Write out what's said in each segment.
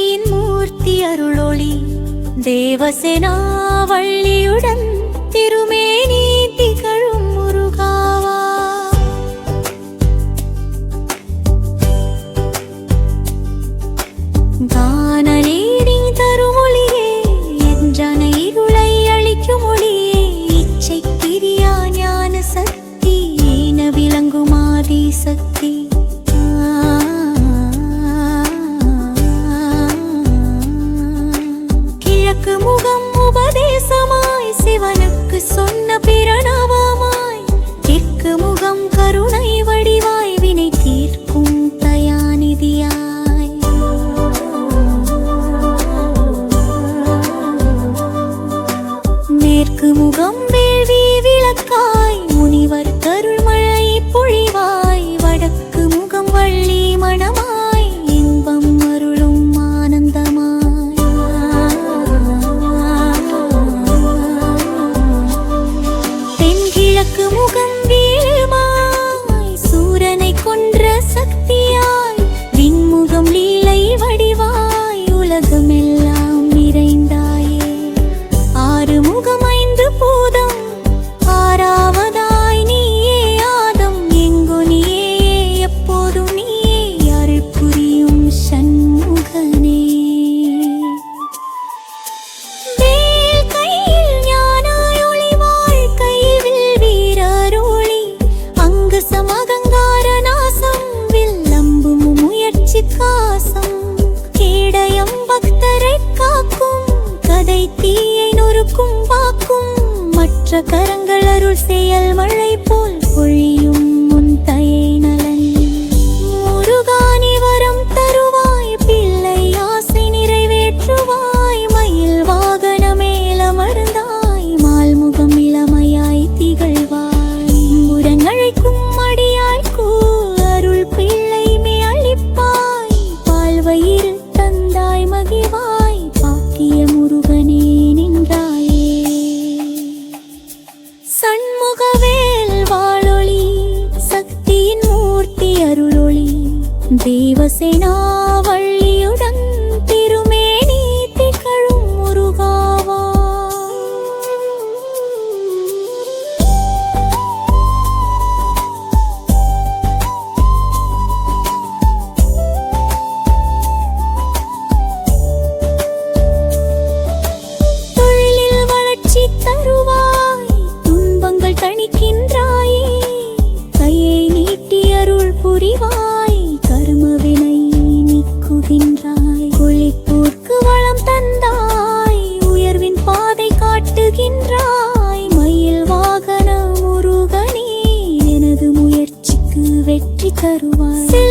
மூர்த்தியின் மூர்த்தி அருளொளி தேவசேனா வள்ளியுடன் திருமேனி திகழ் சொன்ன பிறன நெஞ்சு காசம் கேடயம் பக்தரை காக்கும் கதை தீயை நொறுக்கும் வாக்கும் மற்ற கரங்கள் அருள் செயல் மழை போல் பொழியும் देवसेना தருவாய்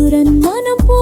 சுரன் மனம் போ